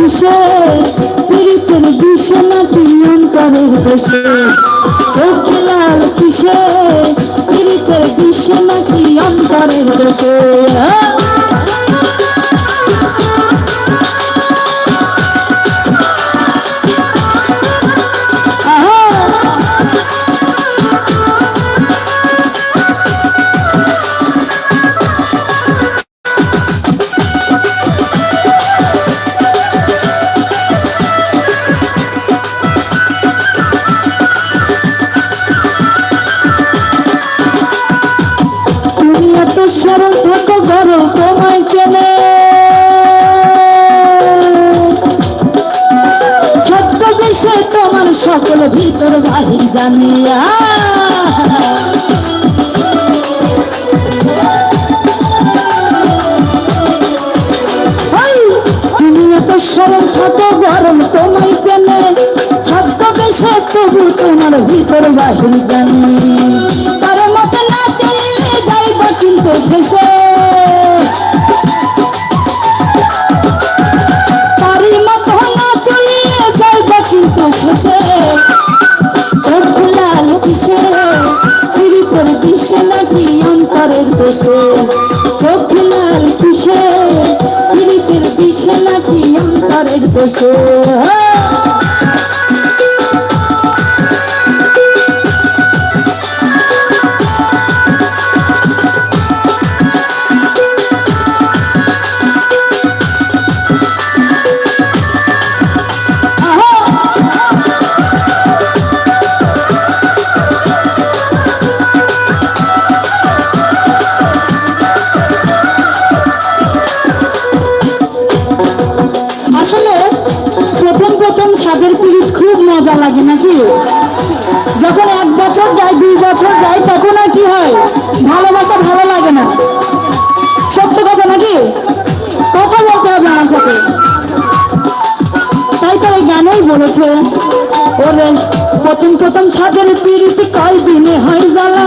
কিসে পীড়িতের বিষে নাকি অন্তরের দেশে চোখে লাল কিসে পীড়িতের বিষে নাকি অন্তরের দেশে ভিতর বাহির জানিয়া। দেশে তোমার ভিতর বাহির জানি। তার মতো না চলিলে যাইব কিন্তু ভেসে বিষে নাকি অন্তরের দোষে চোখ লাল কিসে পীড়িতের দিশে নাকি অন্তরের দেশে। বছর যায় তখন আর কি হয়? ভালোবাসা ভালো লাগে না। সত্য কথা নাকি? কথা বলতে হবে আমার সাথে। তাই তো ওই গানেই বলেছে, ওরে প্রথম প্রথম সাদের পিড়িতে কয় দিনে হয় জ্বালা?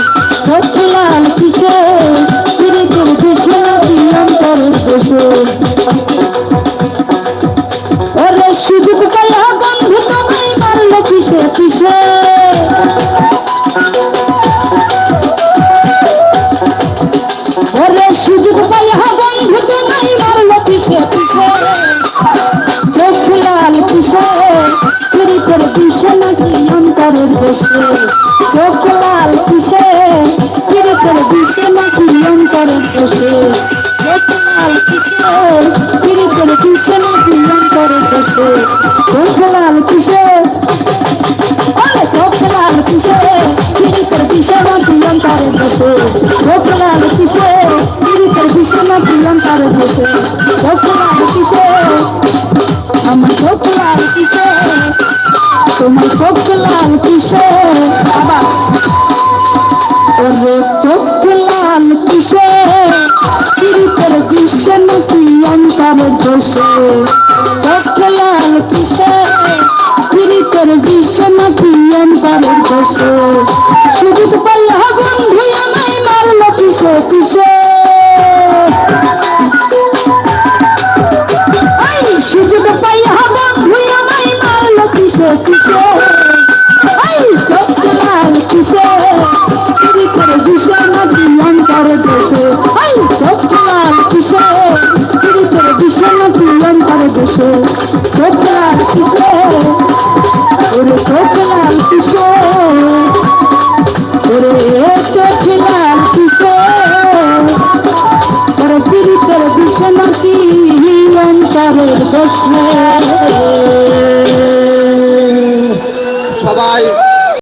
কিসে পীড়িতের বিষে নাকি অন্তরের দেশে চোখ লাল কিসে পীড়িতের বিষে নাকি অন্তরের দেশে চোখ লাল বিষে দেশে চোখ লাল কিসে চোখ লাল কিসে পীড়িতের বিষে কিসে পীড়িতের বিষে নাকি অন্তরের দেশে চোখ লাল কিসে আমার চোখ লাল কিসে? তোমার চোখ লাল কিসে? আবার ওরে চোখ লাল কিসে? পীড়িতের কিসে নাকি অন্তরের দোষে? চোখ লাল কিসে? পীড়িতের বিষে নাকি অন্তরের দোষে? সুযোগ পাইয়া বন্ধু দেশে চোখ লাল কিসে ওরে চোখ লাল কিসে ওরে চোখ লাল কিসে ওরে পীড়িতের বিষে নাকি অন্তরের দেশে